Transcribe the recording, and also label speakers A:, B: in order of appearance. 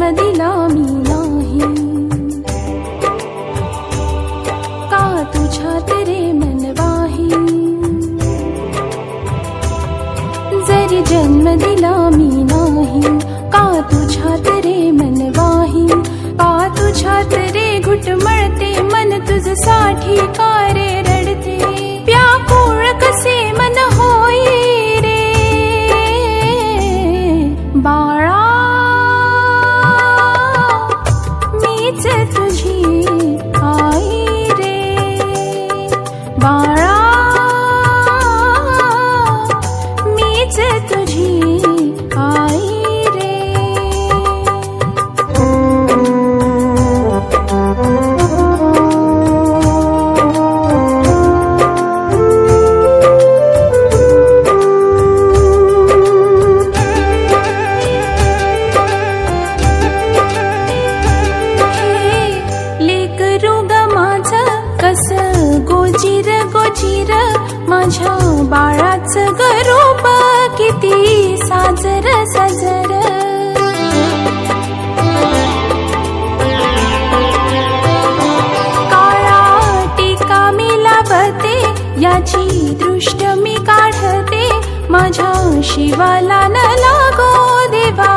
A: जन्म दिला मी नाही. का तुझ्यात रे मनवाही? जरी जन्म दिला मी नाही का तुझ्यात रे मनवाही? का तुझ्यात रे घुटमळते मन तुझसाठी का रोग माझ कस? गोजीर गोजीर माझ्या बाळाचं गरोब किती साजर साजर. काळा टीका मी लाभते याची दृष्ट मी काढते. माझ्या शिवाला न लागो देवा